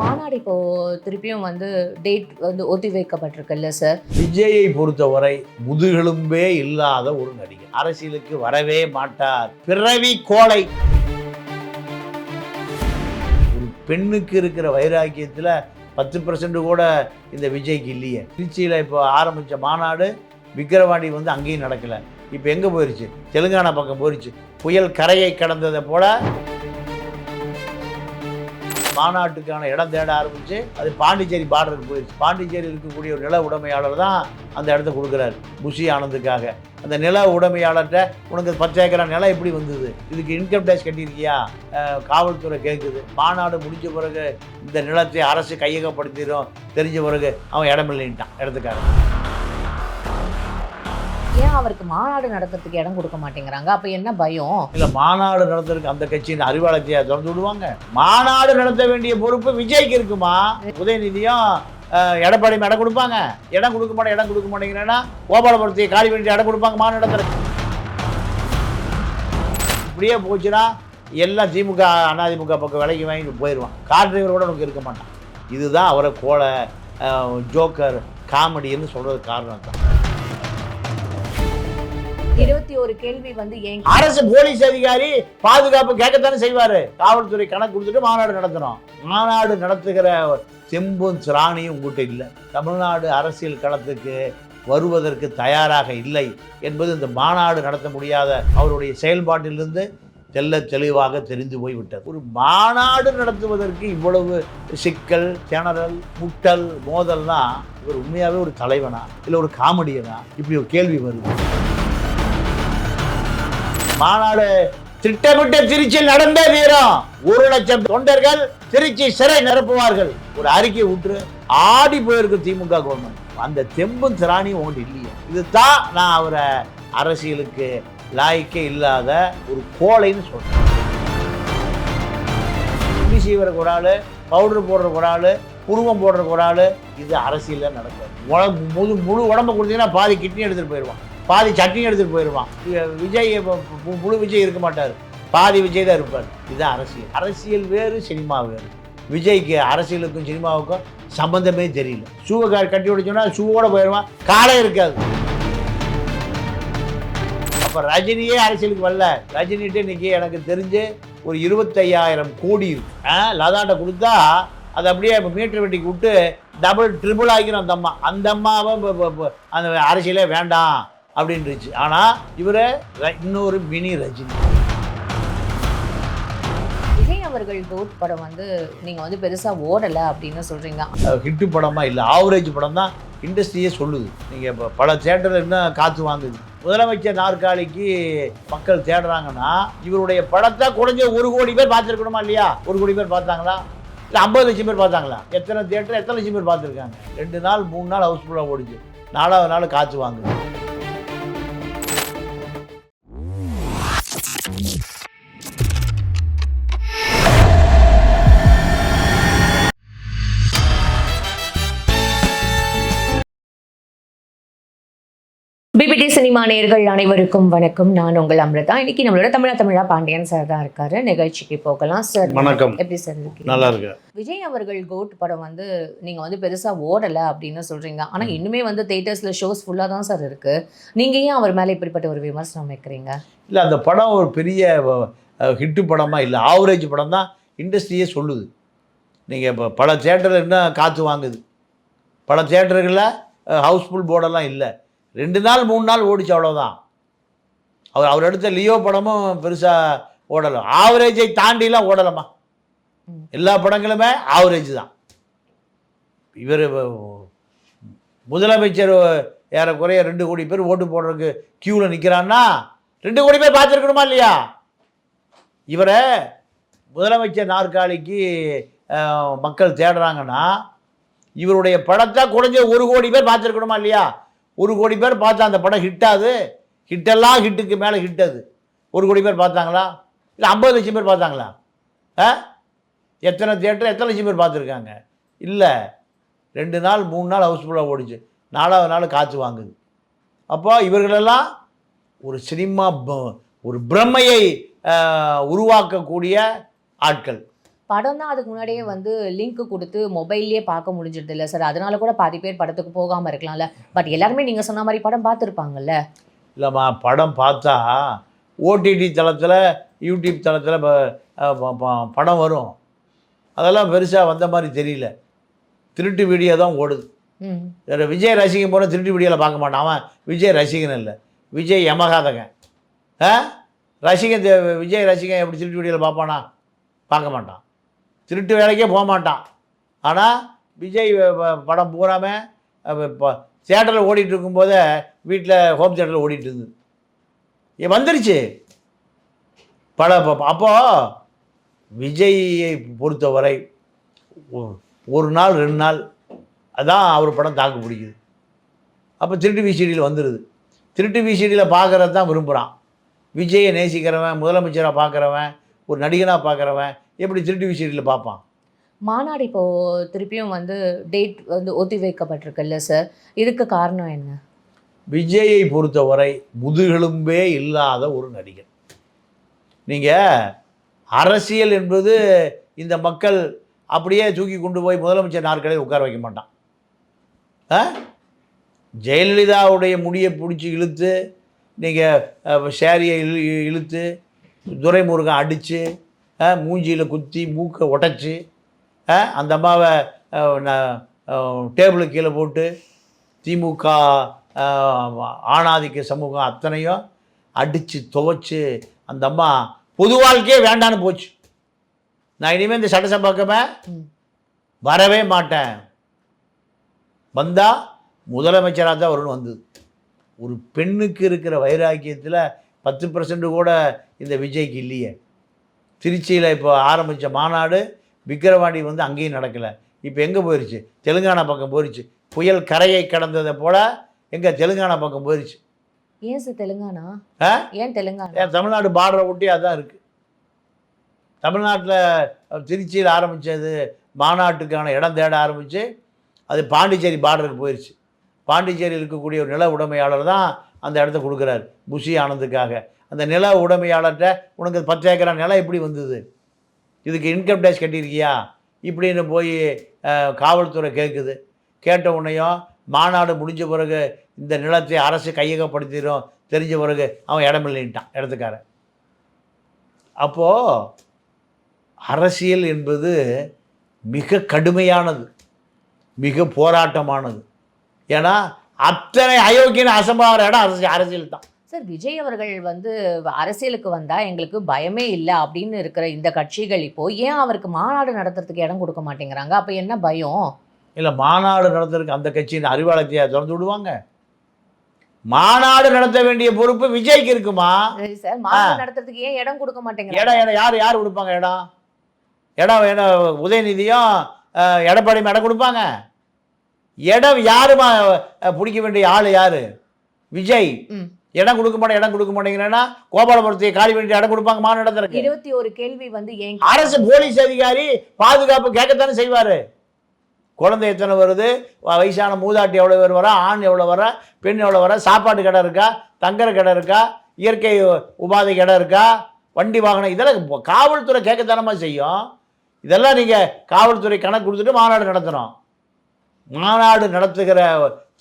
மாநாடு இப்போ திருப்பியும் வந்து டேட் வந்து ஒத்தி வைக்கப்பட்டிருக்குல்ல சார் விஜயை பொறுத்தவரை முதுகெலும்பே இல்லாத ஒரு நடிகர் அரசியலுக்கு வரவே மாட்டார். பிறவி கோலை ஒரு பெண்ணுக்கு இருக்கிற வைராக்கியத்தில் பத்து பர்சன்ட் கூட இந்த விஜய்க்கு இல்லையே. திருச்சியில் இப்போ ஆரம்பித்த மாநாடு விக்கிரவாண்டி வந்து அங்கேயும் நடக்கலை. இப்போ எங்கே போயிடுச்சு தெலுங்கானா பக்கம் போயிடுச்சு புயல் கரையை கடந்ததை போல மாநாட்டுக்கான இடம் தேட ஆரம்பிச்சு அது பாண்டிச்சேரி பார்டருக்கு போயிடுச்சு பாண்டிச்சேரியில் இருக்கக்கூடிய ஒரு நில உடைமையாளர் தான் அந்த இடத்த கொடுக்குறாரு புஷி ஆனந்துக்காக. அந்த நில உடைமையாளர்கிட்ட உனக்கு பத்து ஏக்கரா நிலம் எப்படி வந்தது? இதுக்கு இன்கம் டேக்ஸ் கட்டியிருக்கியா? காவல்துறை கேட்குது மாநாடு முடிஞ்ச பிறகு இந்த நிலத்தை அரசு கையகப்படுத்திடும் தெரிஞ்ச பிறகு அவன் இடம் இல்லைன்ட்டான் இடத்துக்காரன். ஏன் அவருக்கு மாநாடு நடத்துறதுக்கு இடம் கொடுக்க மாட்டேங்கிறாங்க? அப்ப என்ன பயம்? இல்லை மாநாடு நடத்துறதுக்கு அந்த கட்சியின் அறிவாளத்தையா திறந்து விடுவாங்க? மாநாடு நடத்த வேண்டிய பொறுப்பு விஜய்க்கு இருக்குமா? உதயநிதியும் எடப்பாடி இடம் கொடுப்பாங்க. இடம் கொடுக்க மாட்டேன் இடம் கொடுக்க மாட்டேங்கிறேன்னா கோபாலபுரத்தை காலி பண்ணிட்டு இடம் கொடுப்பாங்க மாநாடு இப்படியே போச்சுன்னா எல்லாம் திமுக அதிமுக பக்கம் விலைக்கு வாங்கிட்டு போயிடுவான் கார் டிரைவர் கூட உனக்கு இருக்க மாட்டான். இதுதான் அவரை கோலை ஜோக்கர் காமெடின்னு சொல்கிறது காரணம் தான் இருபத்தி ஒரு கேள்வி வந்து அரசு போலீஸ் அதிகாரி பாதுகாப்பு கேட்கத்தானே செய்வாரு. காவல்துறை கணக்கு கொடுத்துட்டு மாநாடு நடத்தணும். மாநாடு நடத்துகிற செம்பும் சிராணியும் உங்ககிட்ட இல்லை. தமிழ்நாடு அரசியல் களத்துக்கு வருவதற்கு தயாராக இல்லை என்பது இந்த மாநாடு நடத்த முடியாத அவருடைய செயல்பாட்டிலிருந்து தெல்ல தெளிவாக தெரிந்து போய்விட்டது. ஒரு மாநாடு நடத்துவதற்கு இவ்வளவு சிக்கல் திணறல் முட்டல் மோதல்னா இவர் உண்மையாகவே ஒரு தலைவனா? இல்லை ஒரு காமெடியனா? இப்படி ஒரு கேள்வி வருது. மாநாடு திட்டமிட்ட திருச்சியில் நடந்தே தீரும் ஒரு லட்சம் தொண்டர்கள் திருச்சி சிறை நிரப்புவார்கள். ஒரு அறிக்கை விட்டு ஆடி போயிருக்கு திமுக கவர்மெண்ட் அந்த தெம்பும் திராணியும் உங்கள்கிட்ட இல்லையே. இதுதான் நான் அவரை அரசியலுக்கு லாய்க்கே இல்லாத ஒரு கோலைன்னு சொல்றேன். முடி சீவர ஒரு ஆள் பவுடர் போடுற ஒரு ஆள் புருவம் போடுற ஒரு ஆள். இது அரசியலில் நடக்காது. உடம்பு முழு முழு உடம்பு கொடுத்தீங்கன்னா பாதி கிட்னி எடுத்துகிட்டு போயிடுவான். பாதி சட்னி எடுத்துகிட்டு போயிடுவான் விஜய் முழு விஜய் இருக்க மாட்டார். பாதி விஜய் தான் இருப்பார். இதுதான் அரசியல். அரசியல் வேறு சினிமா வேறு. விஜய்க்கு அரசியலுக்கும் சினிமாவுக்கும் சம்பந்தமே தெரியல. ஷூவை கட்டி விடுச்சோன்னா ஷூவோட போயிடுவான் காலே இருக்காது. அப்போ ரஜினியே அரசியலுக்கு வரல. ரஜினிகிட்ட இன்னைக்கு எனக்கு தெரிஞ்சு ஒரு இருபத்தையாயிரம் கோடி இருக்கு. ஆ, லதாட்ட கொடுத்தா அதை அப்படியே இப்போ மீட்டர் வெட்டிக்கு விட்டு டபுள் ட்ரிபிள் ஆகிரும் அந்த அம்மா. அந்த அம்மாவை அந்த அரசியலே வேண்டாம். அப்படின்ருச்சு ஆனால் இவர் இன்னொரு மினி ரஜினி. விஜய் அவர்கள் கோட் படம் வந்து நீங்க வந்து பெருசா ஓடல அப்படின்னு சொல்றீங்க ஹிட்டு படமா இல்லை ஆவரேஜ் படம் தான் இண்டஸ்ட்ரியே சொல்லுது. நீங்கள் இப்போ பல தேட்டர் இன்னும் காற்று வாங்குது. முதலமைச்சர் நாற்காலிக்கு மக்கள் தேடுறாங்கன்னா இவருடைய படத்தை குறைஞ்ச ஒரு கோடி பேர் பார்த்துருக்கணுமா இல்லையா? ஒரு கோடி பேர் பார்த்தாங்களா? இல்லை ஐம்பது லட்சம் பேர் பார்த்தாங்களா? எத்தனை தேட்டர் எத்தனை லட்சம் பேர் பார்த்துருக்காங்க? ரெண்டு நாள் மூணு நாள் ஹவுஸ்ஃபுல்லாக ஓடிச்சு. நாலாவது நாள் காற்று வாங்குது. பிபிடி சினிமா நேயர்கள் அனைவருக்கும் வணக்கம். நான் உங்கள் அமிர்தா. இன்னைக்கு நம்மளோட தமிழா தமிழா பாண்டியன் சார் தான் இருக்காரு. நிகழ்ச்சிக்கு போகலாம். சார் வணக்கம். எப்படி சார் இருக்கீங்க? நல்லா இருக்கு விஜய் அவர்கள் கோட் படம் வந்து நீங்க வந்து பெருசா ஓடல அப்படின்னு சொல்றீங்க. ஆனா இன்னுமே வந்து தேட்டர்ஸ்ல ஷோஸ் ஃபுல்லா தான் சார் இருக்கு. நீங்க ஏன் அவர் மேல இப்படிப்பட்ட ஒரு விமர்சனம் வைக்கிறீங்க? இல்லை அந்த படம் ஒரு பெரிய ஹிட்டு படமாக இல்லை. ஆவரேஜ் படம் தான் இண்டஸ்ட்ரியே சொல்லுது. நீங்கள் இப்போ பல தேட்டர் என்ன காற்று வாங்குது? பல தேட்டர்களில் ஹவுஸ்ஃபுல் போர்டெல்லாம் இல்லை. ரெண்டு நாள் மூணு நாள் ஓடிச்சு அவ்வளோதான் அவர் அவர் எடுத்த லியோ படமும் பெருசாக ஓடலை. ஆவரேஜை தாண்டிலாம் ஓடலைம்மா. எல்லா படங்களுமே ஆவரேஜ் தான். இவர் முதலமைச்சர் ஏறக்குறைய ரெண்டு கோடி பேர் ஓட்டு போடுறதுக்கு க்யூவில் நிற்கிறான்னா ரெண்டு கோடி பேர் பார்த்துருக்கணுமா இல்லையா? இவரை முதலமைச்சர் நாற்காலிக்கு மக்கள் தேடுறாங்கன்னா இவருடைய படத்தை குறைஞ்ச ஒரு கோடி பேர் பார்த்துருக்கணுமா இல்லையா? ஒரு கோடி பேர் பார்த்தா அந்த படம் ஹிட்டாது. ஹிட்டெல்லாம் ஹிட்டுக்கு மேலே ஹிட்டது ஒரு கோடி பேர் பார்த்தாங்களா? இல்லை ஐம்பது லட்சம் பேர் பார்த்தாங்களா? ஆ? எத்தனை தேட்டர் எத்தனை லட்சம் பேர் பார்த்துருக்காங்க? இல்லை. ரெண்டு நாள் மூணு நாள் ஹவுஸ்ஃபுல்லாக ஓடிச்சு. நாலாவது நாள் காற்று வாங்குது. அப்போ இவர்களெல்லாம் ஒரு சினிமா ப- ஒரு பிரமையை உருவாக்கக்கூடிய ஆட்கள். படம் தான் அதுக்கு முன்னாடியே வந்து லிங்க் கொடுத்து மொபைல்லே பார்க்க முடிஞ்சிருது இல்லை சார் அதனால கூட பாதி பேர் படத்துக்கு போகாம இருக்கலாம்ல. பட் எல்லாருமே நீங்க சொன்ன மாதிரி படம் பார்த்துருப்பாங்கல்ல? இல்லைம்மா படம் பார்த்தா ஓடிடி தளத்தில் யூடியூப் தளத்தில் படம் வரும். அதெல்லாம் பெருசாக வந்த மாதிரி தெரியல. திருட்டு வீடியோ தான் ஓடுது. விஜய் ரசிகன் போன திருட்டு வீடியோவில் பார்க்க மாட்டான். அவன் விஜய் ரசிகன் இல்லை. விஜய் யமகாதகன் ஆ? ரசிகன் விஜய் ரசிகன் எப்படி திருட்டு வீடியோவில் பார்ப்பானா? பார்க்க மாட்டான். திருட்டு வேலைக்கே போக மாட்டான். ஆனால் விஜய் படம் பூராமல் இப்போ தேட்டரில் ஓடிட்டு இருக்கும்போதே வீட்டில் ஹோம் தேட்டரில் ஓடிட்டு இருந்தது. ஏ வந்துருச்சு. படம் அப்போ- விஜயை பொறுத்தவரை ஒரு நாள் ரெண்டு நாள் அதான் அவர் படம் தாக்கு பிடிக்குது. அப்போ திருட்டு விசிடியில் வந்துடுது திருட்டு விசிடியில் பார்க்குறது தான் விரும்புகிறான் விஜயை நேசிக்கிறவன் முதலமைச்சராக பார்க்குறவன் ஒரு நடிகனாக பார்க்குறவன் எப்படி திருட்டு விசிடியில் பார்ப்பான்? மாநாடு இப்போ திருப்பியும் வந்து டேட் வந்து ஒத்தி வைக்கப்பட்டிருக்குல்ல சார் இதுக்கு காரணம் என்ன? விஜயை பொறுத்தவரை முதுகெலும்பே இல்லாத ஒரு நடிகர் நீங்கள் அரசியல் என்பது இந்த மக்கள் அப்படியே தூக்கி கொண்டு போய் முதலமைச்சர் நாற்காலியில் உட்கார வைக்க மாட்டான். ஜெயலலிதாவுடைய முடியை பிடிச்சி இழுத்து நீங்கள் சேரியை இழு இழுத்து துரைமுருகன் அடித்து மூஞ்சியில் குத்தி மூக்கை உடைச்சி அந்த அம்மாவை டேபிளுக்கு கீழே போட்டு திமுக ஆணாதிக்க சமூகம் அத்தனையும் அடித்து துவைச்சு அந்த அம்மா பொது வாழ்க்கையே வேண்டான்னு போச்சு. நான் இனிமேல் இந்த சட்டசபாக்கமே. வரவே மாட்டேன். வந்தால் முதலமைச்சராக தான் வரும்னு வந்தது. ஒரு பெண்ணுக்கு இருக்கிற வைராக்கியத்தில் பத்து பர்சன்ட் கூட இந்த விஜய்க்கு இல்லையே. திருச்சியில் இப்போ ஆரம்பித்த மாநாடு விக்கிரவாண்டி வந்து அங்கேயும் நடக்கலை. இப்போ எங்கே போயிடுச்சு தெலுங்கானா பக்கம் போயிடுச்சு புயல் கரையை கடந்ததை போல் எங்கே தெலுங்கானா பக்கம் போயிடுச்சு ஏன் சார் தெலுங்கானா? ஆ? ஏன் தெலுங்கானா? ஏன் தமிழ்நாடு பார்டரை ஒட்டி அதான் இருக்குது தமிழ்நாட்டில் திருச்சியில் ஆரம்பித்தது மாநாட்டுக்கான இடம் தேட ஆரம்பித்து அது பாண்டிச்சேரி பார்டருக்கு போயிடுச்சு பாண்டிச்சேரியில் இருக்கக்கூடிய ஒரு நில உடைமையாளர் தான் அந்த இடத்த கொடுக்குறாரு. புஷி ஆனந்துக்காக. அந்த நில உடைமையாளர்கிட்ட உனக்கு பத்து ஏக்கரா நிலம் எப்படி வந்தது? இதுக்கு இன்கம் டேக்ஸ் கட்டியிருக்கியா? இப்படின்னு போய் காவல்துறை கேட்குது கேட்ட உடனேயும் மாநாடு முடிஞ்ச பிறகு இந்த நிலத்தை அரசு கையகப்படுத்திடும் தெரிஞ்ச பிறகு அவன் இடமில்லைன்ட்டான் இடத்துக்காரன். அப்போது அரசியல் என்பது மிக கடுமையானது மிக போராட்டமானது. ஏன்னா அத்தனை அயோக்கியன அசம்பாகிற இடம் அரசு அரசியல் தான் சார் விஜய் அவர்கள் வந்து அரசியலுக்கு வந்தா எங்களுக்கு பயமே இல்லை அப்படின்னு இருக்கிற இந்த கட்சிகள் இப்போ ஏன் அவருக்கு மாநாடு நடத்துறதுக்கு இடம் கொடுக்க மாட்டேங்கிறாங்க? அப்ப என்ன பயம்? இல்லை மாநாடு நடத்துறதுக்கு அந்த கட்சியின் அறிவாலயத்தையா திறந்து விடுவாங்க? மாநாடு நடத்த வேண்டிய பொறுப்பு விஜய்க்கு இருக்குமா? சரி மாநாடு நடத்துறதுக்கு ஏன் இடம் கொடுக்க மாட்டேங்கிறாங்க? இடம் இடம் யார் யார் கொடுப்பாங்க இடம்? இடம் இடம் உதயநிதியும் எடப்பாடியும் இடம் கொடுப்பாங்க. இடம் யாருமா பிடிக்க வேண்டிய ஆள் யாரு? விஜய். இடம் கொடுக்க மாட்டேன் இடம் கொடுக்க மாட்டேங்கிறேன்னா கோபாலபுரத்தை காலி வேண்டிய இடம் கொடுப்பாங்க மாநிலத்திற்கு இருபத்தி ஒரு கேள்வி வந்து ஏன் அரசு போலீஸ் அதிகாரி பாதுகாப்பு கேட்கத்தானே செய்வார். குழந்தை எத்தனை வருது? வயசான மூதாட்டி எவ்வளோ பேர் வரா? ஆண் எவ்வளோ வரா? பெண் எவ்வளோ வரா? சாப்பாட்டு கடை இருக்கா? தங்குற கடை இருக்கா? இயற்கை உபாதை கடை இருக்கா? வண்டி வாகனம் இதெல்லாம் காவல்துறை கேட்கத்தானமா செய்யும். இதெல்லாம் நீங்கள் காவல்துறை கணக்கு கொடுத்துட்டு மாநாடு நடத்துகிறோம் மாநாடு நடத்துகிற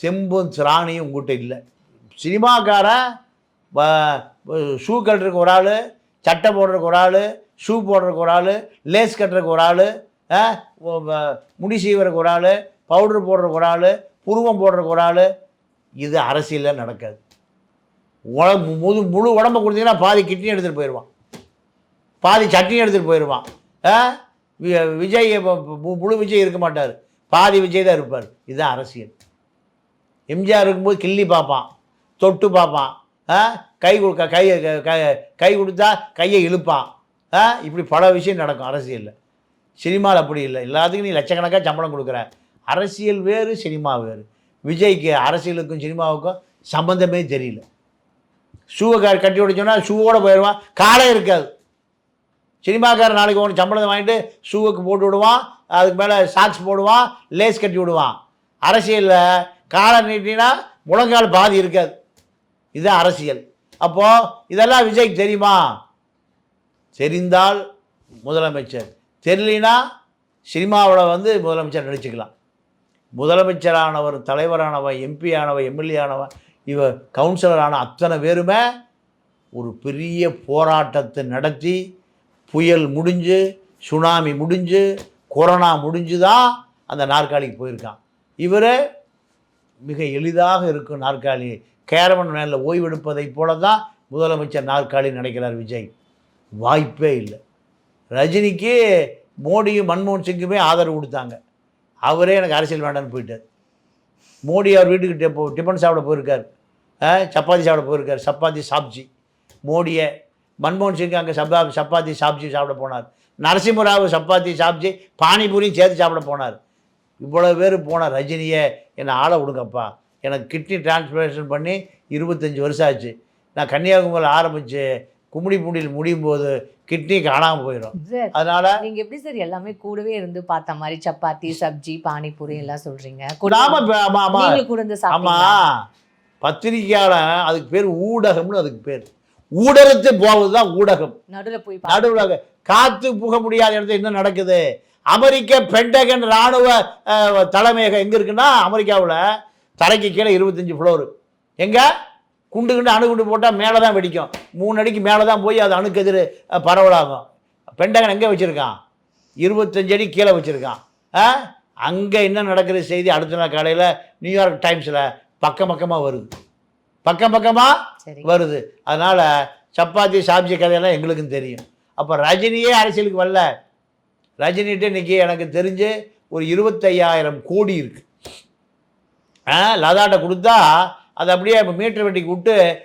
செம்பும் திராணியும் உங்ககிட்ட இல்லை. சினிமாக்காரன் ஷூ கட்டுறதுக்கு ஒரு ஆள் சட்டை போடுறதுக்கு ஒரு ஆள் ஷூ போடுறதுக்கு ஒரு ஆள் லேஸ் கட்டுறதுக்கு ஒரு ஆள் முடி சீவறதுக்கு ஒரு ஆள் பவுடர் போடுறதுக்கு ஒரு ஆள் புருவம் போடுறதுக்கு ஒரு ஆள் இது அரசியலில் நடக்காது. உட- முழு முழு உடம்பை கொடுத்தீங்கன்னா பாதி கிட்னி எடுத்துகிட்டு போயிடுவான். பாதி சட்னி எடுத்துகிட்டு போயிடுவான். ஆ? வி- விஜய் மு- முழு விஜய் இருக்க மாட்டார். பாதி விஜய் தான் இருப்பார். இதுதான் அரசியல். எம்ஜிஆர் இருக்கும்போது கிள்ளி பார்ப்பான். தொட்டு பார்ப்பான். கை கொடுக்க கை க- க- கை கொடுத்தா கையை இழுப்பான். ஆ? இப்படி பல விஷயம் நடக்கும் அரசியலில். சினிமாவில் அப்படி இல்லை. எல்லாத்துக்கும் நீ லட்சக்கணக்காக சம்பளம் கொடுக்குற. அரசியல் வேறு சினிமா வேறு. விஜய்க்கு அரசியலுக்கும் சினிமாவுக்கும் சம்மந்தமே தெரியல. ஷூவை கட்டி உடைச்சோன்னா ஷூவோட போயிடுவான். காலே இருக்காது. சினிமாக்காரன் நாளைக்கு ஒன்று சம்பளத்தை வாங்கிட்டு ஷூவுக்கு போட்டு விடுவான். அதுக்கு மேலே சாக்ஸ் போடுவான். லேஸ் கட்டி விடுவான். அரசியலில் காலை நீட்டினா முழங்கால் பாதி இருக்காது. இது அரசியல். அப்போது இதெல்லாம் விஜய்க்கு தெரியுமா? தெரிந்தால் முதலமைச்சர். தெரியலினா சினிமாவில் வந்து முதலமைச்சர் நடிச்சுக்கலாம். முதலமைச்சரானவர் தலைவரானவன் எம்பி ஆனவன் எம்எல்ஏ ஆனவன் இவ கவுன்சிலரான அத்தனை பேருமே ஒரு பெரிய போராட்டத்தை நடத்தி புயல் முடிஞ்சு சுனாமி முடிஞ்சு கொரோனா முடிஞ்சு தான் அந்த நாற்காலிக்கு போயிருக்கான். இவர் மிக எளிதாக இருக்கும் நாற்காலி கேரவன் மேலில் ஓய்வெடுப்பதைப் போல தான் முதலமைச்சர் நாற்காலி நினைக்கிறார் விஜய். வாய்ப்பே இல்லை. ரஜினிக்கு மோடியும் மன்மோகன் சிங்குமே ஆதரவு கொடுத்தாங்க. அவரே எனக்கு அரசியல் வேண்டாம்னு போயிட்டார். மோடி அவர் வீட்டுக்கு போ டிஃபன் சாப்பிட போயிருக்கார். ஆ, சப்பாத்தி சாப்பிட போயிருக்கார். சப்பாத்தி சாப்ஜி மோடியை மன்மோகன் சிங் அங்கே சப்பா சப்பாத்தி சாப்ஜி சாப்பிட போனார். நரசிம்மராவ் சப்பாத்தி சாப்ஜி பானிபூரியும் சேர்த்து சாப்பிட போனார். இவ்வளோ பேர் போனார் ரஜினியை என்னை ஆளை விடுங்கப்பா. எனக்கு கிட்னி டிரான்ஸ்பிளேஷன் பண்ணி இருபத்தஞ்சி வருஷம் ஆச்சு. நான் கன்னியாகுமரியில் ஆரம்பித்து கும்மிடிப்பூண்டியில் முடியும் போது கிட்னி காணாமல் போயிடும். அதனால் நீங்க எப்படி சார் எல்லாமே கூடவே இருந்து பார்த்த மாதிரி சப்பாத்தி சப்ஜி பானிபூரி எல்லாம் சொல்றீங்க? நாம இப்ப- ஆமா ஆமா. நீங்களும் கூட இருந்து ஆமா. சாப்பிட்டீங்களா பத்திரிக்கையாளன் அதுக்கு பேர் ஊடகம்னு அதுக்கு பேர். ஊடகத்து போவது தான் ஊடகம். நடுவுல போய் நடுவில் காத்து புக முடியாத இடத்துல என்ன நடக்குது? அமெரிக்க பென்டகன் ராணுவ தலைமையகம் எங்கே இருக்குன்னா அமெரிக்காவில் தரைக்கு கீழே இருபத்தஞ்சி ஃப்ளோரு எங்கே? குண்டு குண்டு அணுகுண்டு போட்டால் மேலே தான் வெடிக்கும். மூணு அடிக்கு மேலே தான் போய் அது அணுக்கு எதிர் அஹ், பரவலாகும். பென்டகன் எங்கே வச்சுருக்கான்? இருபத்தஞ்சு அடி கீழே வச்சுருக்கான். அங்கே என்ன நடக்கிற செய்தி? அடுத்த நாள் காலையில் நியூயார்க் டைம்ஸில் பக்கம் பக்கமாக வருது. பக்கம் பக்கமாக வருது. அதனால் சப்பாத்தி சாப்ஜி கதையெல்லாம் எங்களுக்கும் தெரியும். அப்போ ரஜினியே அரசியலுக்கு வரல. ரஜினிகிட்ட இன்னைக்கு எனக்கு தெரிஞ்சு ஒரு இருபத்தையாயிரம் கோடி இருக்கு. ஆ லதாட்ட கொடுத்தா அது அப்படியே மீட்டர் வெட்டிக்கு விட்டு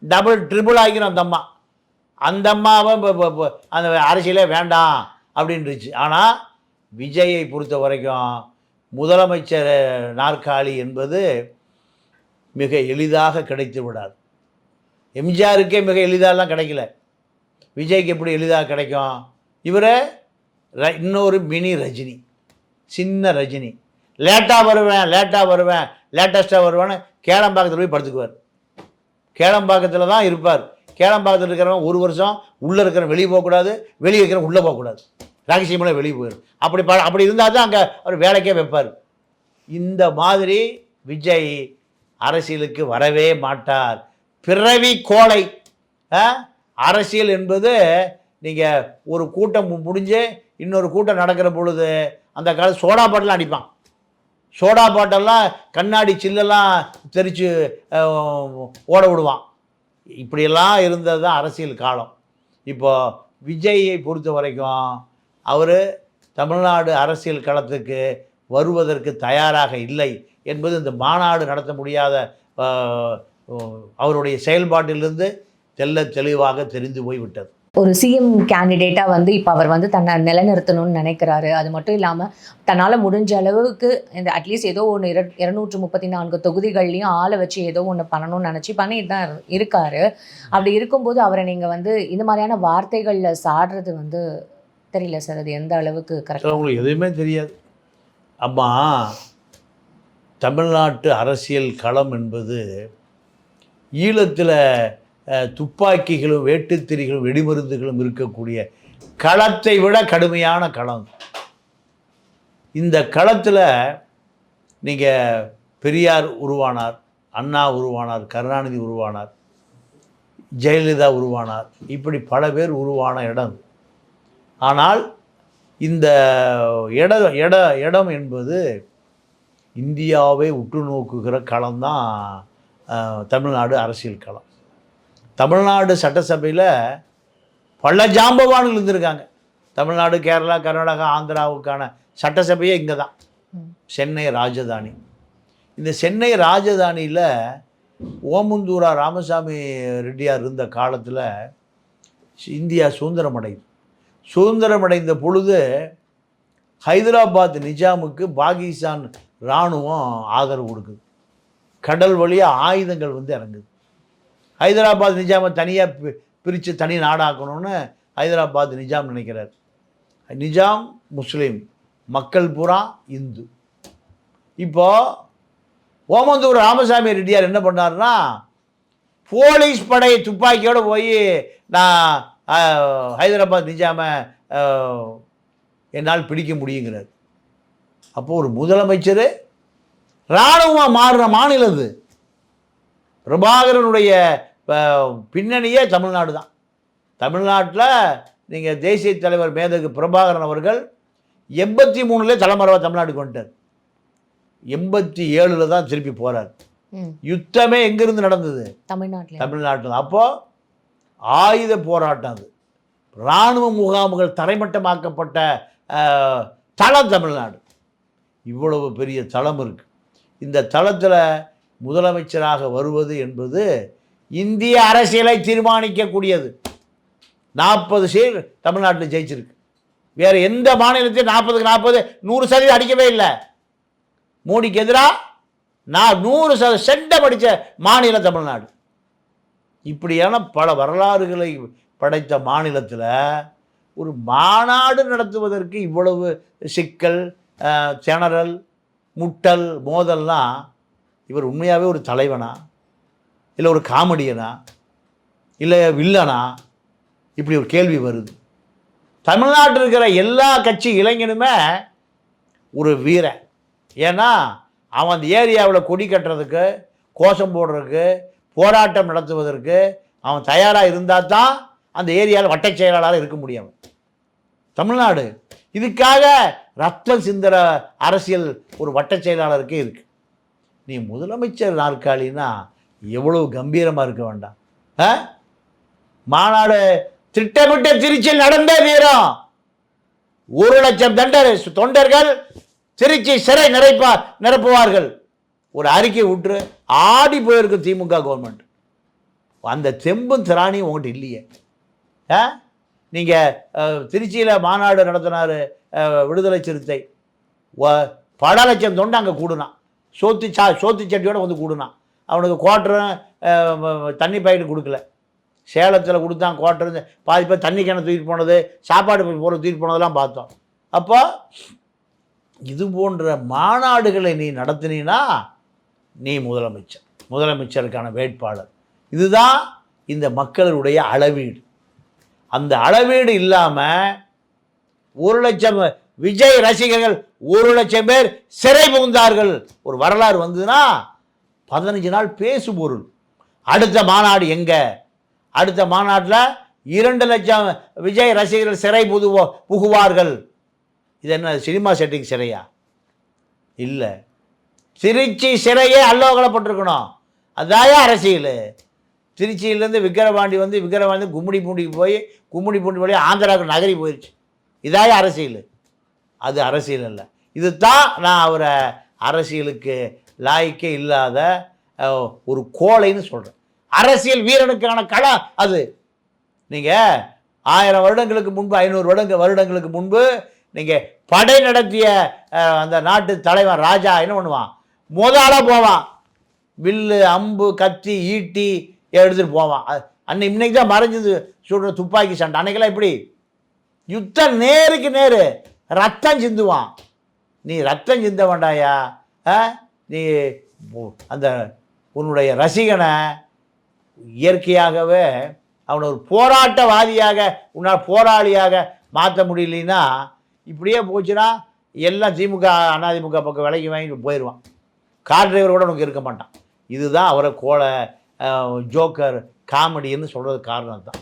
டபுள் ட்ரிபிள் ஆகிரும் அந்த அம்மா. அந்த அம்மாவை இப்போ அந்த அரசியலே வேண்டாம் அப்படின்ருச்சு ஆனால் விஜயை பொறுத்த வரைக்கும் முதலமைச்சர் நாற்காலி என்பது மிக எளிதாக கிடைத்து விடாது. எம்ஜிஆருக்கே மிக எளிதாலாம் கிடைக்கல. விஜய்க்கு எப்படி எளிதாக கிடைக்கும்? இவர் ர- இன்னொரு மினி ரஜினி சின்ன ரஜினி. லேட்டாக வருவேன் லேட்டாக வருவேன். லேட்டஸ்ட்டாக வருவான்னு கேளம்பாக்கத்தில் போய் படுத்துக்குவார். கேளம்பாக்கத்தில் தான் இருப்பார். கேளம்பாக்கத்தில் இருக்கிறவன் ஒரு வருஷம் உள்ளே இருக்கிறவன் வெளியே போகக்கூடாது வெளியே இருக்கிறவன் உள்ளே போகக்கூடாது. ரகசியமெல்லாம் வெளியே போயிடும் அப்படி ப அப்படி இருந்தால் தான் அங்கே அவர் வேலைக்கே வைப்பார். இந்த மாதிரி விஜய் அரசியலுக்கு வரவே மாட்டார். பிறவி கோலை ஆ? அரசியல் என்பது நீங்கள் ஒரு கூட்டம் முடிஞ்சு இன்னொரு கூட்டம் நடக்கிற பொழுது அந்த கால சோடா பாட்டிலாம் அடிப்பான். சோடா பாட்டெல்லாம் கண்ணாடி சில்லெல்லாம் தெரித்து ஓட விடுவான். இப்படியெல்லாம் இருந்தது தான் அரசியல் காலம். இப்போ விஜயை பொறுத்த வரைக்கும் அவர் தமிழ்நாடு அரசியல் களத்துக்கு வருவதற்கு தயாராக இல்லை என்பது இந்த மாநாடு நடத்த முடியாத அவருடைய செயல்பாட்டிலிருந்து தெல்ல தெளிவாக தெரிந்து போய்விட்டது. ஒரு சிஎம் கேண்டிடேட்டாக வந்து இப்போ அவர் வந்து தன்னை நிலைநிறுத்தணும்னு நினைக்கிறாரு. அது மட்டும் இல்லாமல் தன்னால் முடிஞ்ச அளவுக்கு இந்த அட்லீஸ்ட் ஏதோ ஒன்று இர இருநூற்று முப்பத்தி நான்கு தொகுதிகள்லையும் ஆளை வச்சு ஏதோ ஒன்று பண்ணணும்னு நினச்சி பண்ணிட்டு தான் இருக்காரு. அப்படி இருக்கும்போது அவரை நீங்கள் வந்து இந்த மாதிரியான வார்த்தைகளில் சாடுறது வந்து தெரியல சார். அது எந்த அளவுக்கு கரெக்டாக உங்களுக்கு எதுவுமே தெரியாது. அம்மா தமிழ்நாட்டு அரசியல் களம் என்பது ஈழத்தில் துப்பாக்கிகளும் வேட்டுத்திரிகளும் வெடிமருந்துகளும் இருக்கக்கூடிய களத்தை விட கடுமையான களம். இந்த களத்தில் நீங்கள் பெரியார் உருவானார் அண்ணா உருவானார் கருணாநிதி உருவானார் ஜெயலலிதா உருவானார் இப்படி பல பேர் உருவான இடம். ஆனால் இந்த இட இட இடம் என்பது இந்தியாவை உற்று நோக்குகிற களம்தான் தமிழ்நாடு அரசியல் களம். தமிழ்நாடு சட்டசபையில் பல ஜாம்பவான்கள் இருந்திருக்காங்க. தமிழ்நாடு கேரளா கர்நாடகா ஆந்திராவுக்கான சட்டசபையே இங்கே தான் சென்னை ராஜதானி. இந்த சென்னை ராஜதானியில் ஓமந்தூரா ராமசாமி ரெட்டியார் இருந்த காலத்தில் இந்தியா சுதந்திரம் அடையுது சுதந்திரம் அடைந்த பொழுது ஹைதராபாத் நிஜாமுக்கு பாகிஸ்தான் இராணுவம் ஆதரவு கொடுக்குது. கடல் வழியாக ஆயுதங்கள் வந்து இறங்குது. ஹைதராபாத் நிஜாமை தனியாக பிரித்து தனி நாடாக்கணும்னு ஹைதராபாத் நிஜாம் நினைக்கிறார். நிஜாம் முஸ்லீம் மக்கள் பூரா இந்து. இப்போ ஓமந்தூர் ராமசாமி ரெட்டியார் என்ன பண்ணாருன்னா போலீஸ் படை துப்பாக்கியோடு போய் நான் ஹைதராபாத் நிஜாமை என்னால் பிடிக்க முடியுங்கிறார். அப்போது ஒரு முதலமைச்சர் இராணுவமாக மாறுற மாநிலம் இது பிரபாகரனுடைய அஹ், பின்னணியே தமிழ்நாடு தான். தமிழ்நாட்டில் நீங்கள் தேசிய தலைவர் மேதகு பிரபாகரன் அவர்கள் எண்பத்தி மூணுல தலைமறைவா தமிழ்நாட்டுக்கு வந்துட்டார். எண்பத்தி ஏழில் தான் திருப்பி போகிறார் யுத்தமே எங்கிருந்து நடந்தது? தமிழ்நாட்டில். தமிழ்நாட்டில். அப்போ ஆயுத போராட்டம் அது. இராணுவ முகாம்கள் தரைமட்டமாக்கப்பட்ட தளம் தமிழ்நாடு. இவ்வளவு பெரிய தளம் இருக்கு. இந்த தளத்தில் முதலமைச்சராக வருவது என்பது இந்திய அரசியலை தீர்மானிக்கக்கூடியது. நாற்பது சீட் தமிழ்நாட்டில் ஜெயிச்சிருக்கு. வேறு எந்த மாநிலத்தையும் நாற்பதுக்கு நாற்பது நூறு சதவீதம் அடிக்கவே இல்லை. மோடிக்கு எதிராக நான் நூறு சத செண்டம் அடித்த மாநில தமிழ்நாடு. இப்படியான பல வரலாறுகளை படைத்த மாநிலத்தில் ஒரு மாநாடு நடத்துவதற்கு இவ்வளவு சிக்கல் திணறல் முட்டல் மோதல்லாம் இவர் உண்மையாகவே ஒரு தலைவனா? இல்லை ஒரு காமெடியனா? இல்லை வில்லனா? இப்படி ஒரு கேள்வி வருது. தமிழ்நாட்டில் இருக்கிற எல்லா கட்சி இளைஞனுமே ஒரு வீரன் ஏன்னா அவன் அந்த ஏரியாவில் கொடி கட்டுறதுக்கு கோஷம் போடுறதுக்கு போராட்டம் நடத்துவதற்கு அவன் தயாராக இருந்தால் தான் அந்த ஏரியாவில் வட்டச் செயலாளராக இருக்க முடியும். தமிழ்நாடு. இதுக்காக ரத்தம் சிந்துற அரசியல் ஒரு வட்டச் செயலாளருக்கே இருக்குது நீ முதலமைச்சர் நாற்காலின்னா எவ்வளவு கம்பீரமாக இருக்க வேண்டாம். ஆ? மாநாடு திட்டமிட்ட திருச்சியில் நடந்தே தீரும். ஒரு லட்சம் தண்டர் தொண்டர்கள் திருச்சி சிறை நிறைப்பா நிரப்புவார்கள். ஒரு அறிக்கை விட்டு ஆடி போயிருக்கு திமுக கவர்மெண்ட் அந்த செம்பும் திராணியும் உங்கள்கிட்ட இல்லையே. ஆ? நீங்கள் திருச்சியில் மாநாடு நடத்தினார் விடுதலை சிறுத்தை. பல லட்சம் தொண்டு அங்கே கூடுனான். சோத்து சா சோத்து சட்டியோட வந்து கூடுனான். அவனுக்கு குவாட்டரும் தண்ணி பாக்கெட் கொடுக்கல. சேலத்தில் கொடுத்தான் குவாட்டர் பாதி பேர் தண்ணி கிணத்து தூக்கிட்டு போனது சாப்பாடு போகிற தூக்கிட்டு போனதெல்லாம் பார்த்தோம். அப்போ இது போன்ற மாநாடுகளை நீ நடத்தினீன்னா நீ முதலமைச்சர். முதலமைச்சருக்கான வேட்பாளர். இதுதான் இந்த மக்களுடைய அளவீடு. அந்த அளவீடு இல்லாமல் ஒரு லட்சம் விஜய் ரசிகர்கள் ஒரு லட்சம் பேர் சிறை புகுந்தார்கள். ஒரு வரலாறு வந்ததுன்னா பதினஞ்சு நாள் பேசு பொருள் அடுத்த மாநாடு எங்கே? அடுத்த மாநாட்டில் இரண்டு லட்சம் விஜய் ரசிகர்கள் சிறை புதுவோ புகுவார்கள். இது என்ன சினிமா செட்டிங் சிறையா? இல்லை. திருச்சி சிறையே அல்லோகலப்பட்டிருக்கணும். அதாயா அரசியல். திருச்சியிலேருந்து விக்கிரவாண்டி வந்து விக்கிரவாண்டி கும்மிடி பூண்டிக்கு போய் கும்மிடி பூண்டி வழியாக ஆந்திராவுக்கு நகரி போயிடுச்சு இதாயா அரசியல். அது அரசியல் இல்லை இதுதான் நான் அவரை அரசியலுக்கு லாய்க்கே இல்லாத ஒரு கோழைன்னு சொல்கிறேன் அரசியல் வீரனுக்கான களம் அது. நீங்கள் ஆயிரம் வருடங்களுக்கு முன்பு ஐநூறு வருடங்க வருடங்களுக்கு முன்பு நீங்கள் படை நடத்திய அந்த நாட்டு தலைவன் ராஜா என்ன பண்ணுவான்? முதலாக போவான். வில்லு அம்பு கத்தி ஈட்டி எடுத்துகிட்டு போவான். அன்னை இன்னைக்கு தான் மறைஞ்சது சுடுற துப்பாக்கி சண்டை. அன்னைக்கெல்லாம் எப்படி? யுத்தம் நேருக்கு நேரு ரத்தம் சிந்துவான். நீ ரத்தம் சிந்த வேண்டாயா ஆ? நீ அந்த உன்னுடைய ரசிகனை இயற்கையாகவே அவனை ஒரு போராட்டவாதியாக உன்னால் போராளியாக மாற்ற முடியலன்னா இப்படியே போச்சுன்னா எல்லாம் திமுக அதிமுக பக்கம் விலைக்கு வாங்கிட்டு போயிடுவான். கார் டிரைவர் கூட உனக்கு இருக்க மாட்டான். இதுதான் அவரை கோலை ஜோக்கர் காமெடின்னு சொல்கிறது காரணம் தான்